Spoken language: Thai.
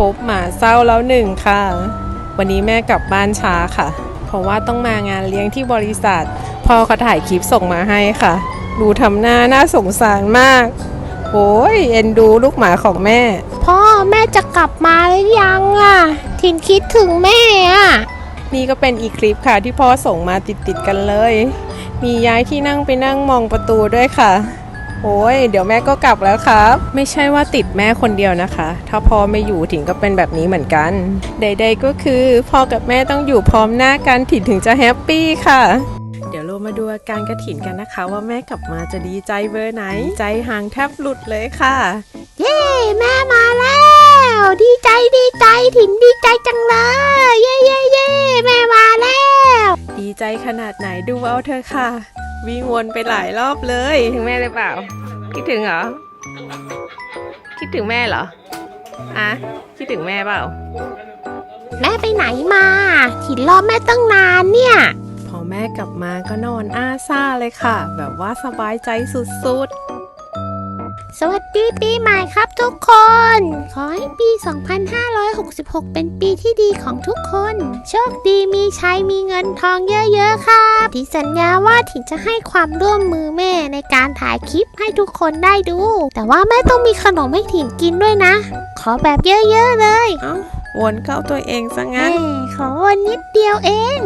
พบหมาเศร้าแล้วหนึ่งค่ะ วันนี้แม่กลับบ้านช้าค่ะ เพราะว่าต้องมางานเลี้ยงที่บริษัทพ่อเขาถ่ายคลิปส่งมาให้ค่ะ ดูทำหน้าน่าสงสารมากโอ้ยเอ็นดูลูกหมาของแม่ พ่อแม่จะกลับมาหรือยังอะ ทินคิดถึงแม่อะ นี่ก็เป็นอีกคลิปค่ะที่พ่อส่งมาติดๆกันเลย มีย้ายที่นั่งไปนั่งมองประตูด้วยค่ะ โอ้ยเดี๋ยวแม่ก็กลับแล้วครับ ไม่ใช่ว่าติดแม่คนเดียวนะคะ ถ้าพ่อไม่อยู่ถิงก็เป็นแบบนี้เหมือนกัน ใด ๆ ก็คือพ่อกับแม่ต้องอยู่พร้อมหน้ากันถินถึงจะแฮปปี้ค่ะ เดี๋ยวเรามาดูอาการกระถินกันนะคะ ว่าแม่กลับมาจะดีใจเบอร์ไหน ใจห่างแทบหลุดเลยค่ะ เย้แม่มาแล้ว ดีใจดีใจถินดีใจจังเลย เย้เย้เย้แม่มาแล้ว ดีใจขนาดไหนดูเอาเธอะค่ะ วิ่งวนไปหลายรอบเลย ถึงแม่หรือเปล่า คิดถึงเหรอ คิดถึงแม่เหรออะคิดถึงแม่เปล่า แม่ไปไหนมาถินรอแม่ตั้งนานเนี่ย พอแม่กลับมาก็นอนอ้าซ่าเลยค่ะ แบบว่าสบายใจสุดสวัสดีปีใหม่ครับทุกคน ขอให้ปี 2566 เป็นปีที่ดีของทุกคน โชคดีมีชัยมีเงินทองเยอะๆครับที่สัญญาว่าถิงจะให้ความร่วมมือแม่ในการถ่ายคลิปให้ทุกคนได้ดู แต่ว่าแม่ต้องมีขนมให้ถิงกินด้วยนะ ขอแบบเยอะๆเลยๆเอ้าวนเข้าตัวเองซะงั้นแม่ขอวันนิดเดียวเอง